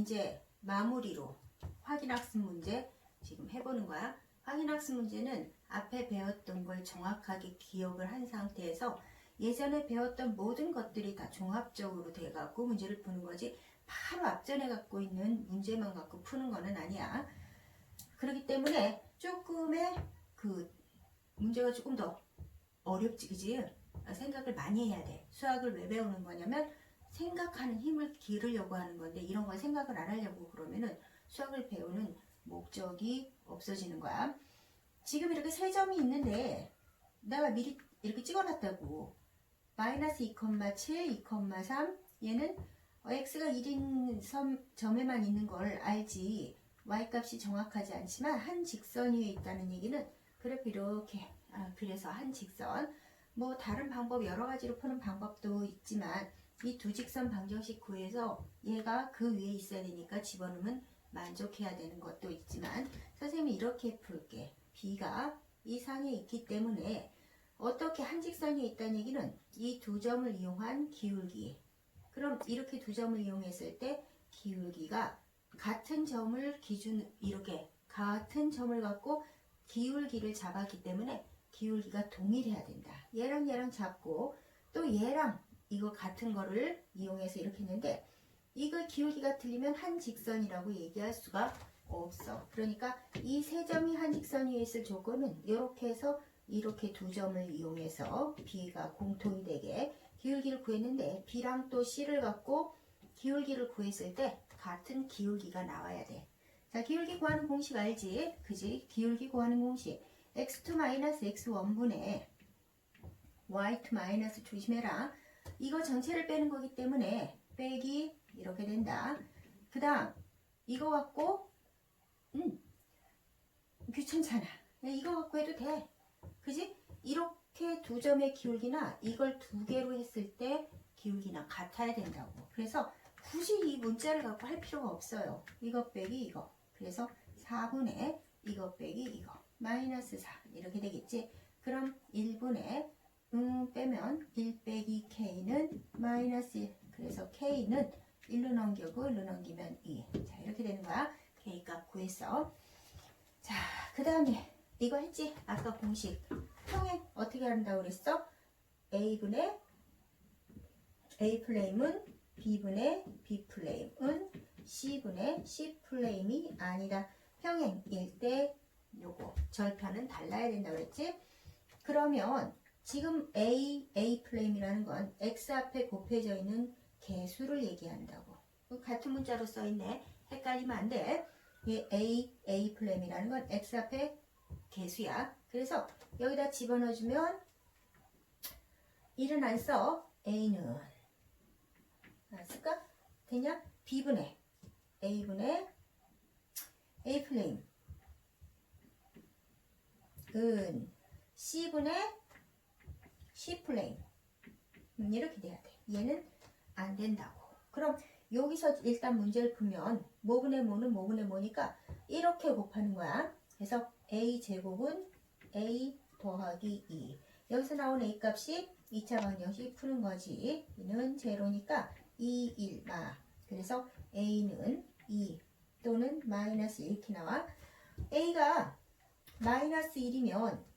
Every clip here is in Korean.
이제 마무리로 확인학습 문제 지금 해보는 거야. 확인학습 문제는 앞에 배웠던 걸 정확하게 기억을 한 상태에서 예전에 배웠던 모든 것들이 다 종합적으로 돼갖고 문제를 푸는 거지 바로 앞전에 갖고 있는 문제만 갖고 푸는 거는 아니야. 그렇기 때문에 조금의 그 문제가 조금 더 어렵지, 그지? 생각을 많이 해야 돼. 수학을 왜 배우는 거냐면 생각하는 힘을 기르려고 하는 건데 이런 걸 생각을 안 하려고 그러면은 수학을 배우는 목적이 없어지는 거야. 지금 이렇게 세 점이 있는데 내가 미리 이렇게 찍어놨다고. 마이너스 2,7, 2,3 얘는 어, x가 1인 섬, 점에만 있는 걸 알지. y값이 정확하지 않지만 한 직선 위에 있다는 얘기는 그래프 이렇게 아, 그래서 한 직선. 뭐 다른 방법 여러 가지로 푸는 방법도 있지만 이 두 직선 방정식 구해서 얘가 그 위에 있어야 되니까 집어넣으면 만족해야 되는 것도 있지만 선생님이 이렇게 풀게 b가 이 상에 있기 때문에 어떻게 한 직선이 있다는 얘기는 이 두 점을 이용한 기울기 그럼 이렇게 두 점을 이용했을 때 기울기가 같은 점을 기준 이렇게 같은 점을 갖고 기울기를 잡았기 때문에 기울기가 동일해야 된다. 얘랑 얘랑 잡고 또 얘랑 이거 같은 거를 이용해서 이렇게 했는데 이거 기울기가 틀리면 한 직선이라고 얘기할 수가 없어. 그러니까 이 세 점이 한 직선 위에 있을 조건은 이렇게 해서 이렇게 두 점을 이용해서 B가 공통이 되게 기울기를 구했는데 B랑 또 C를 갖고 기울기를 구했을 때 같은 기울기가 나와야 돼. 자, 기울기 구하는 공식 알지? 그지? 기울기 구하는 공식. x2 마이너스 x1분의 y2 마이너스 조심해라. 이거 전체를 빼는 거기 때문에 빼기 이렇게 된다. 그 다음 이거 갖고 음 귀찮잖아. 이거 갖고 해도 돼. 그지? 이렇게 두 점의 기울기나 이걸 두 개로 했을 때 기울기나 같아야 된다고. 그래서 굳이 이 문자를 갖고 할 필요가 없어요. 이거 빼기 이거. 그래서 4분의 이거 빼기 이거. 마이너스 4 이렇게 되겠지. 그럼 1분의 음 빼면 1 빼기 k는 마이너스 1. 그래서 k는 1로 넘기고 1로 넘기면 2. 자 이렇게 되는 거야. k 값 구했어. 자 그 다음에 이거 했지? 아까 공식. 평행 어떻게 한다고 그랬어? a분의 a 플레임은 b분의 b 플레임은 c분의 c 플레임이 아니다. 평행일 때 요거 절편은 달라야 된다고 그랬지? 그러면 지금 A, A 플레임이라는 건 X 앞에 곱해져 있는 개수를 얘기한다고. 같은 문자로 써있네. 헷갈리면 안 돼. 이 A, A 플레임이라는 건 X 앞에 개수야. 그래서 여기다 집어넣어주면 1은 안 써. A는 안 쓸까? 되냐? B분의 A분의 A 플레임 은 C분의 C 플레임 음, 이렇게 돼야 돼. 얘는 안 된다고. 그럼 여기서 일단 문제를 풀면 모분의 모는 모분의 모니까 이렇게 곱하는 거야. 그래서 A 제곱은 A 더하기 2. 여기서 나온 A 값이 2차 방정식 푸는 거지. 이는 제로니까 2, 1, 마. 그래서 A는 2 또는 마이너스 이렇게 나와. A가 마이너스 1이면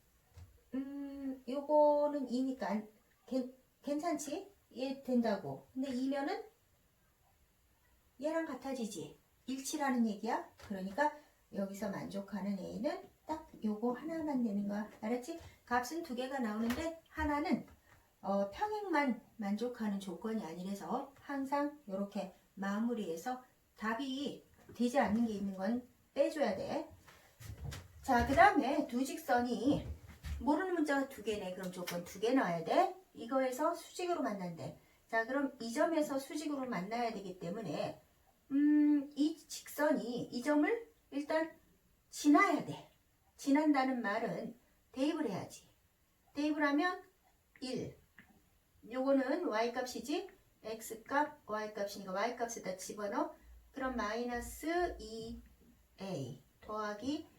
음 요거는 2니까 괜, 괜찮지? 얘 된다고. 근데 2면은 얘랑 같아지지. 일치라는 얘기야. 그러니까 여기서 만족하는 A는 딱 요거 하나만 되는 거야. 알았지? 값은 두 개가 나오는데 하나는 어, 평행만 만족하는 조건이 아니라서 항상 이렇게 마무리해서 답이 되지 않는 게 있는 건 빼줘야 돼. 자, 그 다음에 두 직선이 모르는 문자가 두 개네. 그럼 조건 두개 나와야 돼. 이거에서 수직으로 만난대. 자, 그럼 이 점에서 수직으로 만나야 되기 때문에 음, 이 직선이 이 점을 일단 지나야 돼. 지난다는 말은 대입을 해야지. 대입을 하면 1. 요거는 y값이지. x값, y값이니까 y값에다 집어넣어. 그럼 마이너스 2a 더하기 아,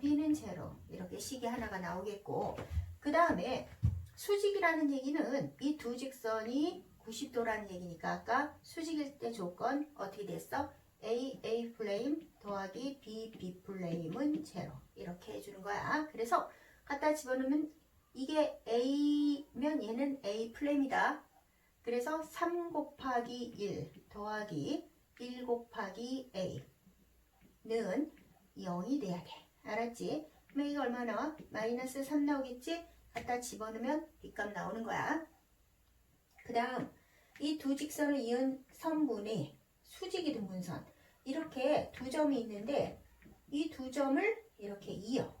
b는 제로 이렇게 식이 하나가 나오겠고 그 다음에 수직이라는 얘기는 이 두 직선이 90도라는 얘기니까 아까 수직일 때 조건 어떻게 됐어? A A 플레임 더하기 B B 플레임은 제로 이렇게 해주는 거야. 그래서 갖다 집어넣으면 이게 A면 얘는 A 플레임이다. 그래서 3 곱하기 1 더하기 1 곱하기 A는 0이 돼야 돼. 알았지? 그럼 이거 얼마 나와? 마이너스 3 나오겠지? 갖다 집어넣으면 B값 나오는 거야. 그 다음 이 두 직선을 이은 선분이 수직이 등분선 이렇게 두 점이 있는데 이 두 점을 이렇게 이어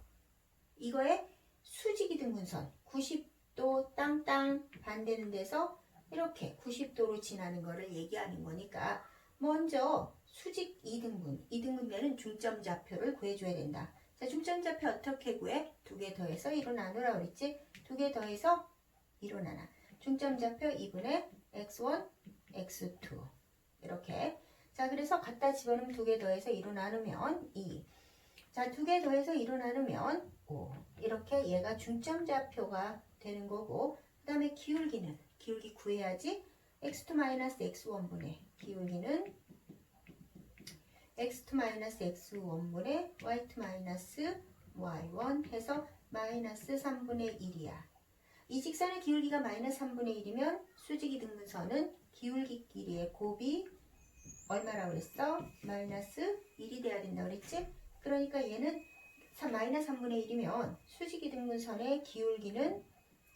이거에 수직이 등분선 90도 땅땅 반대는 데서 이렇게 90도로 지나는 거를 얘기하는 거니까 먼저 수직 이등분 이등분면은 중점 좌표를 구해줘야 된다. 자 중점 좌표 어떻게 구해? 두 개 더해서 1로 나누라 그랬지? 두 개 더해서 1로 나눠. 중점 좌표 2분의 x1, x2 이렇게 자 그래서 갖다 집어넣으면 두 개 더해서 2로 나누면 2. 자 두 개 더해서 2로 나누면 5. 이렇게 얘가 중점 좌표가 되는 거고 그 다음에 기울기는 기울기 구해야지 x2 x1분의 기울기는 x2 x1분의 y2 y1 해서 마이너스 3분의 1이야. 이 직선의 기울기가 마이너스 3분의 1이면 수직이 등분선은 기울기 길이의 곱이 얼마라고 그랬어? 마이너스 1이 돼야 된다고 그랬지? 그러니까 얘는 3, 마이너스 3분의 1이면 수직이 등분선의 기울기는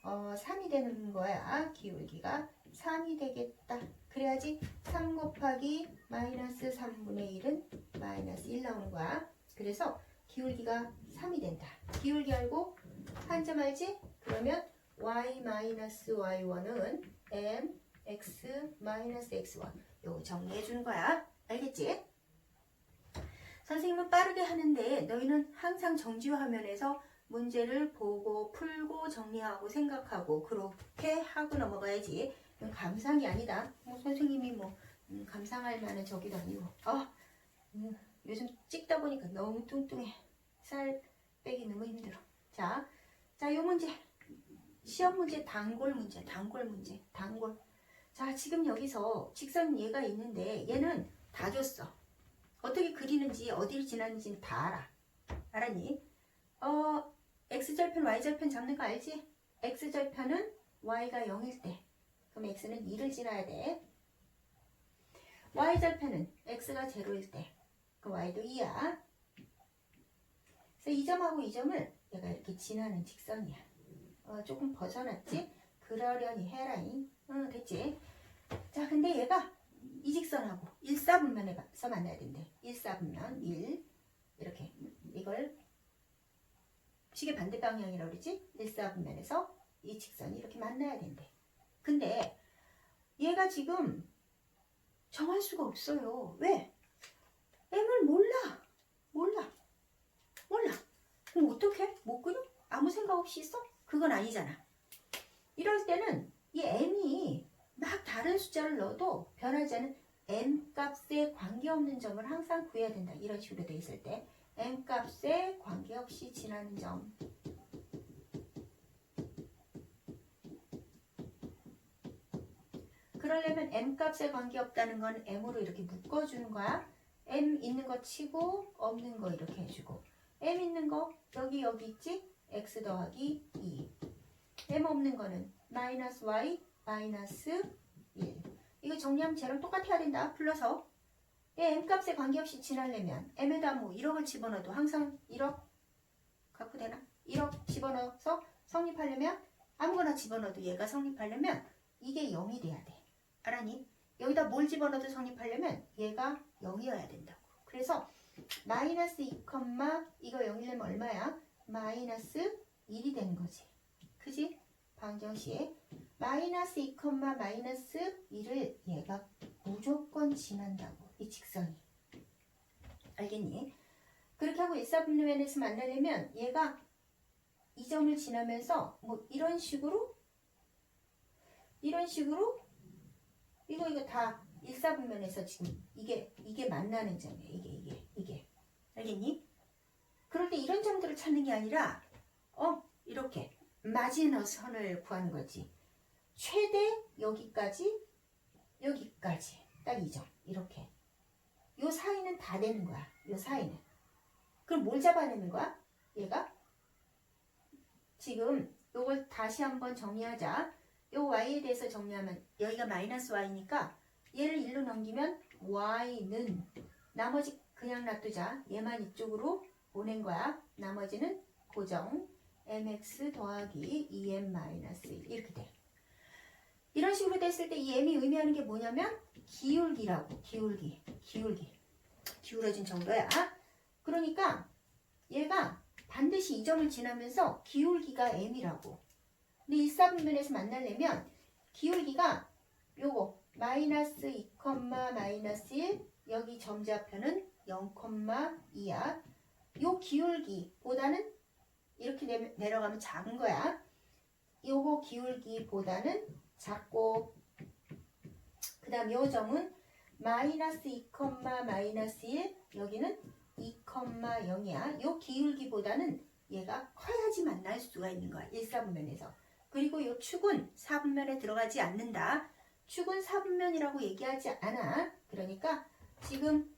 어, 3이 되는 거야. 기울기가 3이 되겠다. 그래야지 3 곱하기 마이너스 3분의 1은 마이너스 1 나오는 거야. 그래서 기울기가 3이 된다. 기울기 알고 한점 알지? 그러면 y 마이너스 y1은 m x 마이너스 x1 요거 정리해 주는 거야. 알겠지? 선생님은 빠르게 하는데 너희는 항상 정지화 화면에서 문제를 보고 풀고 정리하고 생각하고 그렇게 하고 넘어가야지. 감상이 아니다. 뭐 선생님이 뭐 음, 감상할 만한 저기도 아니고. 아 음, 요즘 찍다 보니까 너무 뚱뚱해. 살 빼기 너무 힘들어. 자, 자, 요 문제. 시험 문제 단골 문제, 단골 문제, 단골. 자, 지금 여기서 직선 얘가 있는데 얘는 다 줬어. 어떻게 그리는지 어디를 지나는지는 다 알아. 알았니? 어, x절편, y절편 잡는 거 알지? x절편은 y가 0일 때. 그럼 x는 2를 지나야 돼. y절편은 x가 0일 때. 그 y도 2야. 그래서 이 점하고 이 점을 얘가 이렇게 지나는 직선이야. 어, 조금 벗어났지? 그러려니 해라잉. 응, 됐지? 자, 근데 얘가 이 직선하고 1, 4분면에서 만나야 된대. 1, 4분면 1 이렇게 이걸 시계 반대 방향이라고 그러지? 1, 4분면에서 이 직선이 이렇게 만나야 된대. 근데 얘가 지금 정할 수가 없어요. 왜? M을 몰라. 몰라. 몰라. 그럼 어떡해? 못 그려? 아무 생각 없이 있어? 그건 아니잖아. 이럴 때는 이 M이 막 다른 숫자를 넣어도 변하지 않은 M 값에 관계없는 점을 항상 구해야 된다. 이런 식으로 돼 있을 때 M 값에 관계없이 지나는 점. 그러려면 M 값에 관계없다는 건 M으로 이렇게 묶어주는 거야. M 있는 거 치고 없는 거 이렇게 해주고 M 있는 거 여기 여기 있지? X 더하기 2 M 없는 거는 마이너스 Y 마이너스 1 이거 정리하면 쟤랑 똑같아야 된다 불러서 얘 M 값에 관계없이 지나려면 M에다 뭐 1억을 집어넣어도 항상 1억 갖고 되나? 1억 집어넣어서 성립하려면 아무거나 집어넣어도 얘가 성립하려면 이게 0이 돼야 돼 알았니? 여기다 뭘 집어넣어도 성립하려면 얘가 0이어야 된다고 그래서 마이너스 2, 이거 0이려면 얼마야? 마이너스 1이 되는 거지 그지? 방정식에 마이너스 2, 마이너스 1을 얘가 무조건 지난다고 이 직선이 알겠니? 그렇게 하고 1, 4분면에서 만나려면 얘가 이 점을 지나면서 뭐 이런 식으로 이런 식으로 이거 이거 다 1, 4분면에서 지금 이게 이게 만나는 점이야 이게 이게 이게 알겠니? 그럴 때 이런 점들을 찾는 게 아니라 어 이렇게 마지노선을 구하는 거지. 최대 여기까지 여기까지 딱 이 점 이렇게 요 사이는 다 되는 거야. 요 사이는. 그럼 뭘 잡아내는 거야? 얘가? 지금 요걸 다시 한번 정리하자. 요 y에 대해서 정리하면 여기가 마이너스 y니까 얘를 1로 넘기면 y는 나머지 그냥 놔두자. 얘만 이쪽으로 보낸 거야. 나머지는 고정 mx 더하기 2m 마이너스 1 이렇게 돼. 이런 식으로 됐을 때 이 m이 의미하는 게 뭐냐면 기울기라고 기울기 기울기 기울어진 정도야. 그러니까 얘가 반드시 이 점을 지나면서 기울기가 m이라고. 근데 1, 4분면에서 만나려면 기울기가 요거 마이너스 2, 마이너스 1 여기 점좌표는 0,2야. 요 기울기보다는 이렇게 내, 내려가면 작은 거야. 요거 기울기보다는 작고 그 다음 요 점은 마이너스 2, 마이너스 1 여기는 2,0이야. 요 기울기보다는 얘가 커야지 만날 수가 있는 거야. 1, 4분면에서. 그리고 요 축은 4분면에 들어가지 않는다. 축은 4분면이라고 얘기하지 않아. 그러니까 지금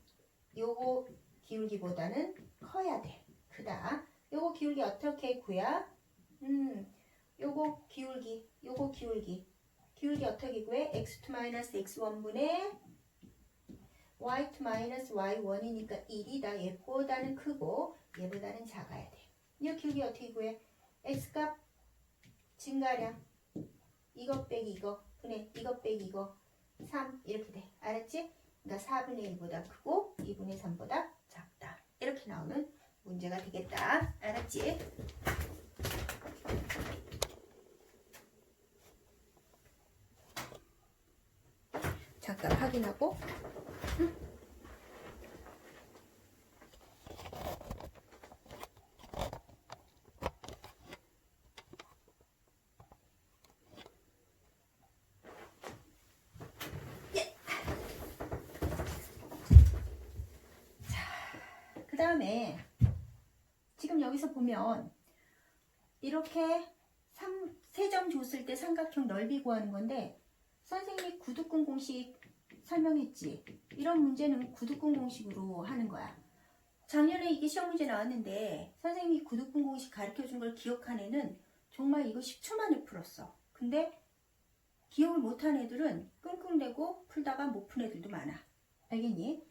요거 기울기보다는 커야 돼. 크다. 요거 기울기 어떻게 구야? 음, 요거 기울기, 요거 기울기. 기울기 어떻게 구해? x2 마이너스 x1분의 y2 마이너스 y1이니까 1이다. 얘보다는 크고 얘보다는 작아야 돼. 이 기울기 어떻게 구해? x값 증가량 이것 빼기 이거 분의 이것 빼기 이거 3 이렇게 돼. 알았지? 그러니까 4분의 1보다 크고 2분의 3보다 작다. 이렇게 나오는 문제가 되겠다. 알았지? 잠깐 확인하고. 그 다음에 지금 여기서 보면 이렇게 세점 줬을 때 삼각형 넓이 구하는 건데 선생님이 구두꾼 공식 설명했지. 이런 문제는 구두꾼 공식으로 하는 거야. 작년에 이게 시험 문제 나왔는데 선생님이 구두꾼 공식 가르쳐 준 걸 기억한 애는 정말 이거 10초 만에 풀었어. 근데 기억을 못한 애들은 끙끙대고 풀다가 못 푼 애들도 많아. 알겠니?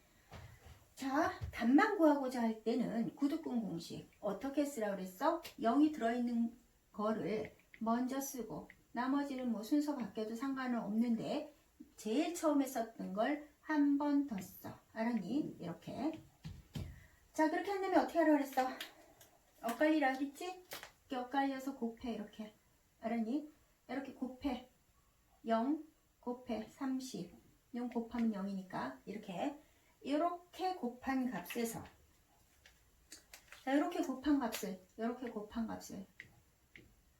자, 답만 구하고자 할 때는 구두꾼 공식. 어떻게 쓰라고 그랬어? 0이 들어있는 거를 먼저 쓰고 나머지는 뭐 순서 바뀌어도 상관은 없는데 제일 처음에 썼던 걸 한 번 더 써. 알았니? 이렇게. 자, 그렇게 한 다음에 어떻게 하라고 그랬어? 엇갈리라 그랬지? 이렇게 엇갈려서 곱해 이렇게. 알았니? 이렇게 곱해. 0 곱해 30. 0 곱하면 0이니까 이렇게 이렇게 곱한 값에서 자 이렇게 곱한 값을 이렇게 곱한 값을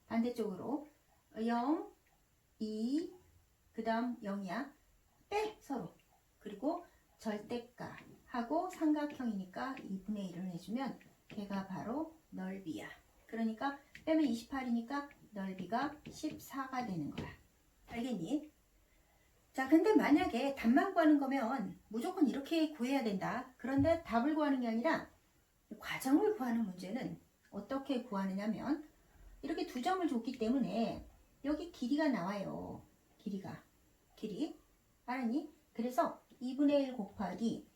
반대쪽으로 0, 2, 그 다음 0이야 빼 서로 그리고 절대가 하고 삼각형이니까 2분의 1을 해주면 걔가 바로 넓이야 그러니까 빼면 28이니까 넓이가 14가 되는 거야 알겠니? 자, 근데 만약에 답만 구하는 거면 무조건 이렇게 구해야 된다. 그런데 답을 구하는 게 아니라 과정을 구하는 문제는 어떻게 구하느냐면 이렇게 두 점을 줬기 때문에 여기 길이가 나와요. 길이가. 길이. 알았니? 그래서 2분의 1 곱하기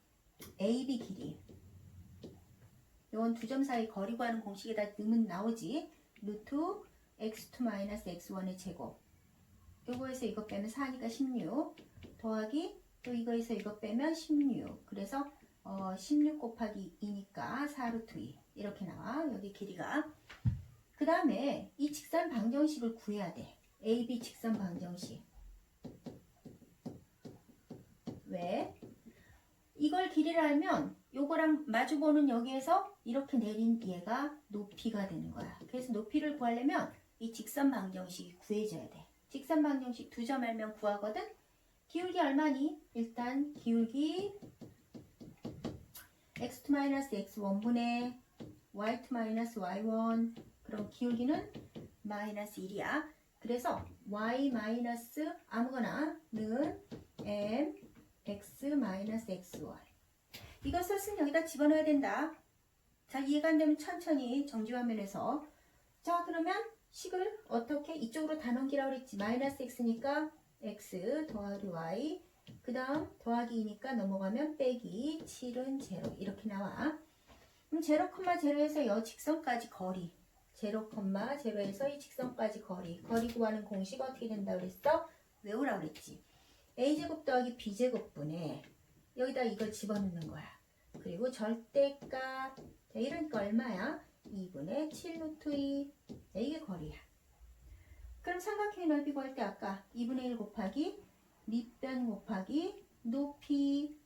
AB 길이. 이건 두 점 사이 거리 구하는 공식에다 넣으면 나오지. 루트 x2 마이너스 x1의 제곱. 요거에서 이거 빼면 4니까 16 더하기 또 이거에서 이거 빼면 16 그래서 어, 16 곱하기 2니까 4루트 2 이렇게 나와 여기 길이가 그 다음에 이 직선 방정식을 구해야 돼 AB 직선 방정식 왜? 이걸 길이를 알면 요거랑 마주보는 여기에서 이렇게 내린 얘가 높이가 되는 거야 그래서 높이를 구하려면 이 직선 방정식이 구해져야 돼 직선 방정식 두 점 알면 구하거든. 기울기 얼마니? 일단 기울기 x2 x1분의 y2 y1 그럼 기울기는 마이너스 1이야. 그래서 y 아무거나는 m x x1 이거 썼으면 여기다 집어넣어야 된다. 자, 이해가 안 되면 천천히 정지화면에서. 자, 그러면 식을 어떻게 이쪽으로 다 넘기라고 그랬지. 마이너스 x니까 x 더하기 y. 그 다음 더하기 2니까 넘어가면 빼기 7은 0 이렇게 나와. 그럼 0,0에서 여 직선까지 거리. 0,0에서 이 직선까지 거리. 거리 구하는 공식 어떻게 된다고 그랬어? 외우라고 그랬지. A제곱 더하기 b제곱분에 여기다 이걸 집어넣는 거야. 그리고 절대값 거 얼마야? 2분의 7 루트 2 자, 이게 거리야. 그럼 삼각형의 넓이 구할 때 아까 2분의 1 곱하기 밑변 곱하기 높이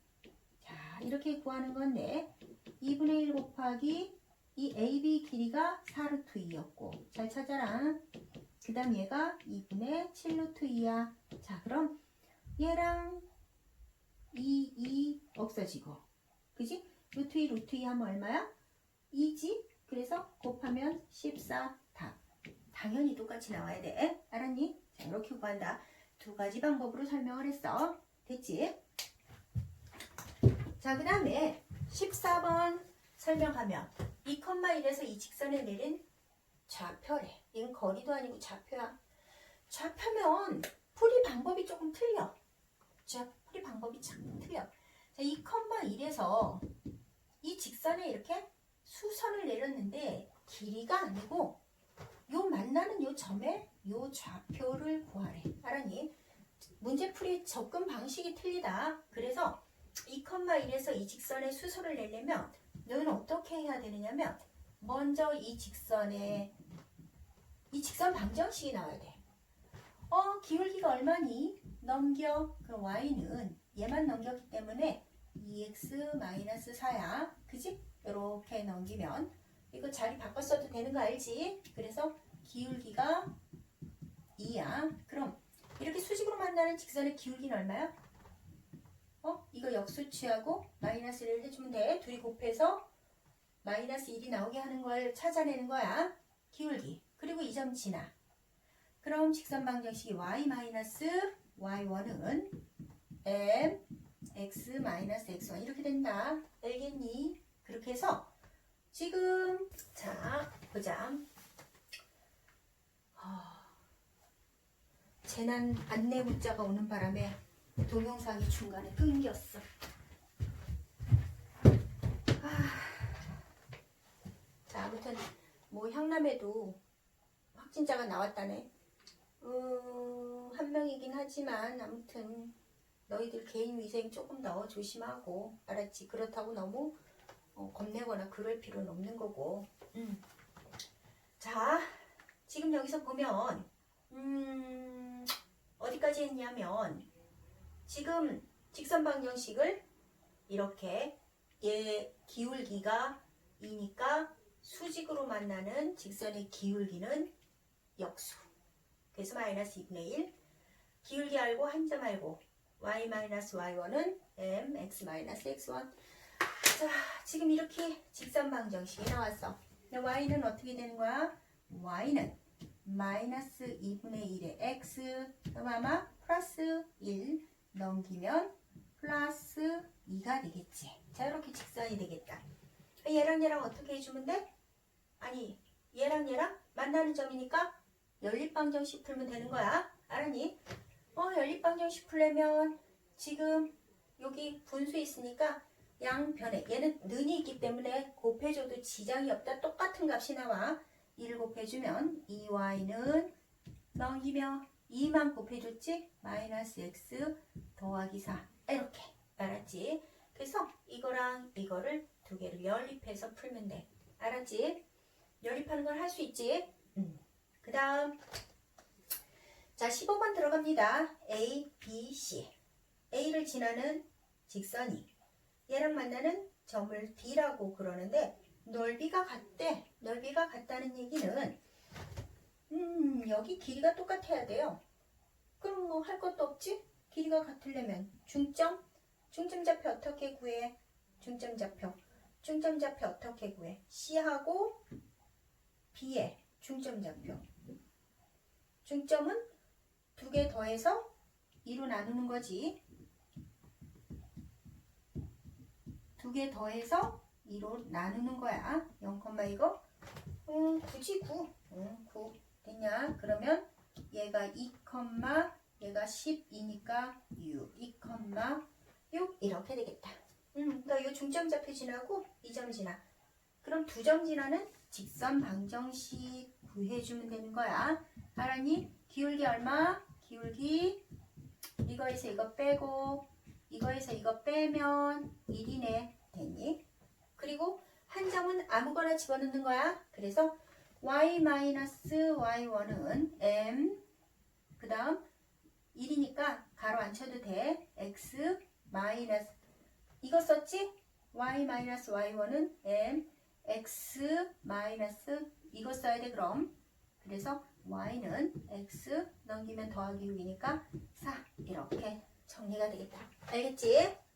자 이렇게 구하는 건데 2분의 1 곱하기 이 AB 길이가 4 루트 2였고 잘 찾아라. 그 다음 얘가 2분의 7 루트 2야. 자 그럼 얘랑 2, 2 없어지고 그지? 루트 2 루트 2 하면 얼마야? 2지? 그래서 곱하면 14 답. 당연히 똑같이 나와야 돼. 알았니? 자 이렇게 구한다. 두 가지 방법으로 설명을 했어. 됐지? 자, 그 다음에 14번 설명하면 2,1에서 이 직선에 내린 좌표래. 이건 거리도 아니고 좌표야. 좌표면 풀이 방법이 조금 틀려. 자, 풀이 방법이 참 틀려. 자, 2,1에서 이 직선에 이렇게 수선을 내렸는데 길이가 아니고 요 만나는 요 점에 요 좌표를 구하래. 알았니? 문제풀이 접근 방식이 틀리다. 그래서 2,1에서 이 직선에 수소를 내려면 너는 어떻게 해야 되느냐면 먼저 이 직선에 이 직선 방정식이 나와야 돼. 어, 기울기가 얼마니? 넘겨. 그럼 y는 얘만 넘겼기 때문에 2x-4야. 그지? 이렇게 넘기면 이거 자리 바꿨어도 되는 거 알지? 그래서 기울기가 2야. 그럼 이렇게 수직으로 만나는 직선의 기울기는 얼마야? 어? 이거 역수치하고 마이너스를 해주면 돼. 둘이 곱해서 마이너스 1이 나오게 하는 걸 찾아내는 거야. 기울기. 그리고 이 점 지나. 그럼 직선 방정식이 y 마이너스 y1은 m x 마이너스 x1 이렇게 된다. 알겠니? 그렇게 해서 지금 자 보자. 아, 재난 안내 문자가 오는 바람에 동영상이 중간에 끊겼어. 아, 자 아무튼 뭐 향남에도 확진자가 나왔다네. 음, 한 명이긴 하지만 아무튼 너희들 개인 위생 조금 더 조심하고 알았지? 그렇다고 너무 어, 겁내거나 그럴 필요는 없는 거고. 음. 자, 지금 여기서 보면 음, 어디까지 했냐면 지금 직선 방정식을 이렇게 얘 기울기가 2니까 수직으로 만나는 직선의 기울기는 역수. 그래서 마이너스 2분의 1. 기울기 알고 한 점 알고 y 마이너스 y1은 m x 마이너스 x1. 자, 지금 이렇게 직선 방정식이 나왔어. y는 어떻게 되는 거야? y는 마이너스 2분의 1의 x 그럼 아마 플러스 1 넘기면 플러스 2가 되겠지. 자, 이렇게 직선이 되겠다. 얘랑 얘랑 어떻게 해주면 돼? 아니, 얘랑 얘랑 만나는 점이니까 연립방정식 풀면 되는 거야. 알았니? 어, 연립방정식 풀려면 지금 여기 분수 있으니까 양변에 얘는 는이 있기 때문에 곱해줘도 지장이 없다. 똑같은 값이 나와. 1 곱해주면 2y는 넘기며 2만 곱해줬지? 마이너스 x 더하기 4 이렇게 알았지? 그래서 이거랑 이거를 두 개를 연립해서 풀면 돼. 알았지? 연립하는 걸 할 수 있지? 음. 그 다음 자 15번 들어갑니다. A, B, C A를 지나는 직선이 얘랑 만나는 점을 D라고 그러는데 넓이가 같대. 넓이가 같다는 얘기는 음 여기 길이가 똑같아야 돼요. 그럼 뭐 할 것도 없지? 길이가 같으려면 중점 중점 좌표 어떻게 구해? 중점 좌표 중점 좌표 어떻게 구해? C하고 B의 중점 좌표 중점은 두 개 더해서 2로 나누는 거지. 두두개 더해서 2로 나누는 거야. 0, 이거? 음, 9지 9. 음, 9. 됐냐? 그러면 얘가 2, 얘가 12니까 6, 2, 6 이렇게 되겠다. 음, 그러니까 이 중점좌표 지나고 2점 지나. 그럼 두 점 지나는 직선 방정식 구해주면 되는 거야. 알았니? 기울기 얼마? 기울기 이거에서 이거 빼고 이거에서 이거 빼면 1이네. 됐니? 그리고 한 점은 아무거나 집어넣는 거야. 그래서 y-y1은 m 그 다음 1이니까 가로 안 쳐도 돼. x 마이너스 이거 썼지? y-y1은 m x 마이너스 이거 써야 돼 그럼. 그래서 y는 x 넘기면 더하기 6이니까 4 이렇게 정리가 되겠다. 알겠지?